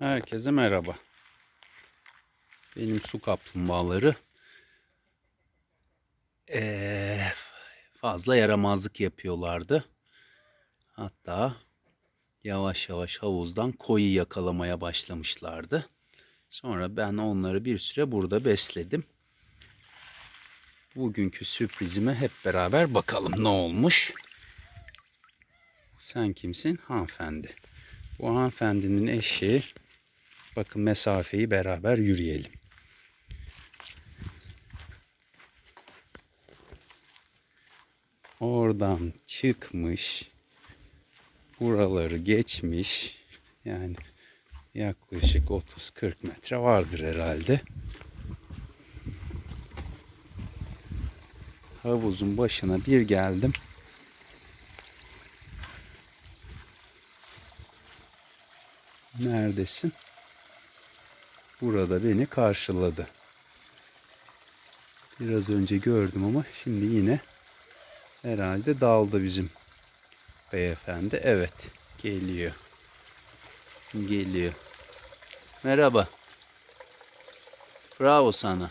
Herkese merhaba. Benim su kaplumbağaları eee, fazla yaramazlık yapıyorlardı. Hatta yavaş yavaş havuzdan koyu yakalamaya başlamışlardı. Sonra ben onları bir süre burada besledim. Bugünkü sürprizime hep beraber bakalım ne olmuş. Sen kimsin? Hanımefendi. Bu hanımefendinin eşi Bakın mesafeyi beraber yürüyelim. Oradan çıkmış. Buraları geçmiş. Yani yaklaşık 30-40 metre vardır herhalde. Havuzun başına bir geldim. Neredesin? Burada beni karşıladı. Biraz önce gördüm ama şimdi yine herhalde daldı bizim beyefendi. Evet geliyor. Geliyor. Merhaba. Bravo sana.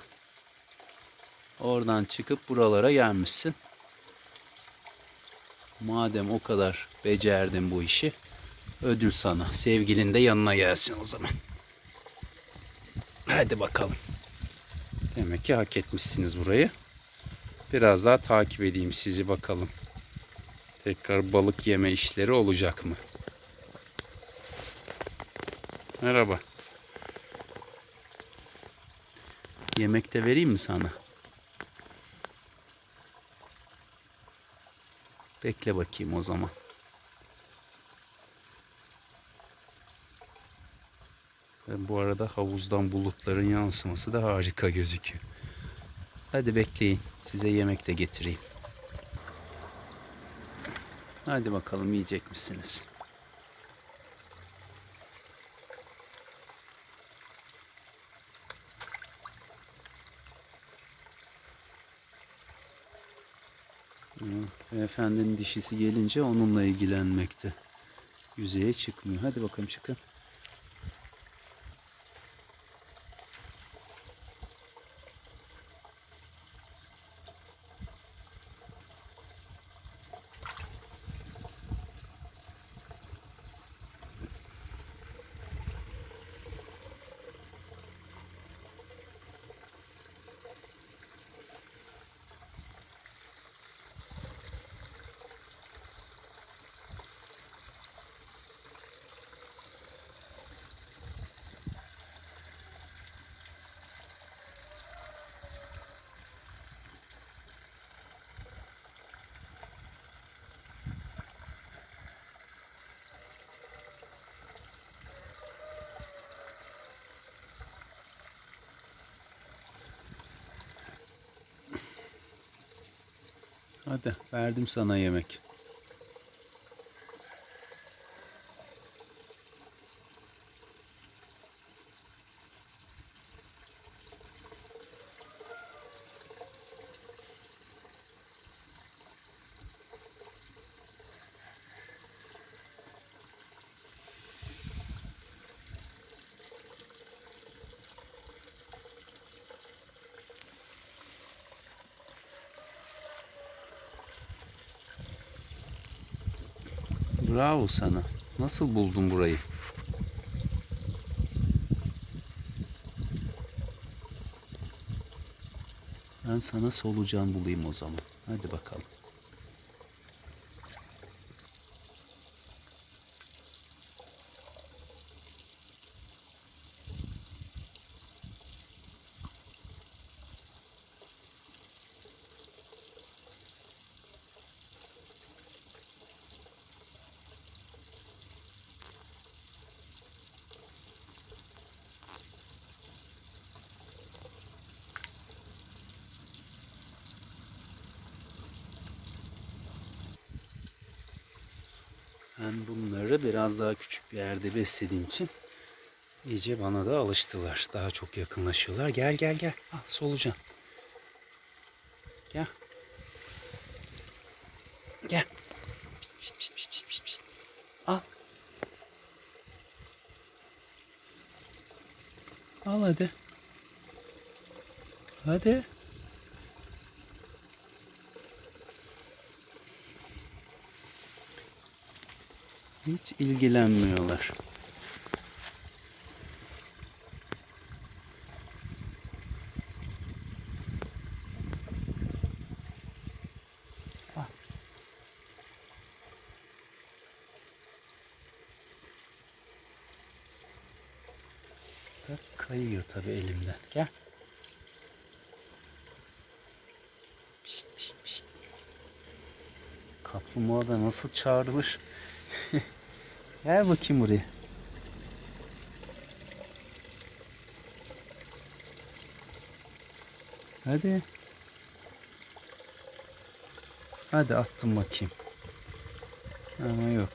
Oradan çıkıp buralara gelmişsin. Madem o kadar becerdin bu işi ödül sana. Sevgilin de yanına gelsin o zaman. Hadi bakalım. Demek ki hak etmişsiniz burayı. Biraz daha takip edeyim sizi bakalım. Tekrar balık yeme işleri olacak mı? Merhaba. Yemek de vereyim mi sana? Bekle bakayım o zaman. Ve bu arada havuzdan bulutların yansıması da harika gözüküyor. Hadi bekleyin. Size yemek de getireyim. Hadi bakalım yiyecek misiniz? Efendinin dişisi gelince onunla ilgilenmekte. Yüzeye çıkmıyor. Hadi bakalım çıkın. Hadi verdim sana yemek. Bravo sana. Nasıl buldun burayı? Ben sana solucan bulayım o zaman. Hadi bakalım. Ben bunları biraz daha küçük bir yerde beslediğim için iyice bana da alıştılar. Daha çok yakınlaşıyorlar. Gel gel gel. Al solucan. Gel. Gel. Al. Al hadi. Hadi. Hiç ilgilenmiyorlar. Bak kayıyor tabii elimden. Gel. Pişt pişt pişt. Kaplumbağa da nasıl çağrılır? Gel bakayım buraya. Hadi. Hadi attım bakayım. Ama yok.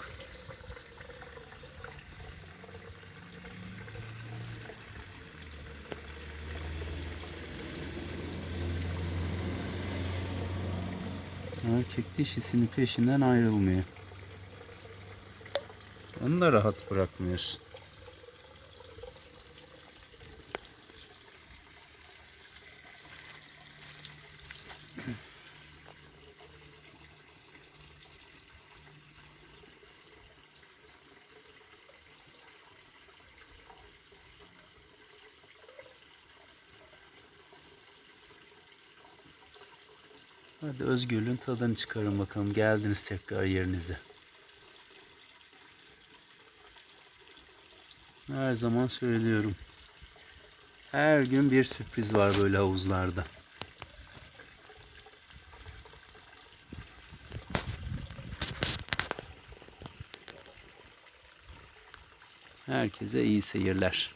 Erkek dişisinin peşinden ayrılmıyor. Onu da rahat bırakmıyorsun. Hadi özgürlüğün tadını çıkarın bakalım. Geldiniz tekrar yerinize. Her zaman söylüyorum. Her gün bir sürpriz var böyle havuzlarda. Herkese iyi seyirler.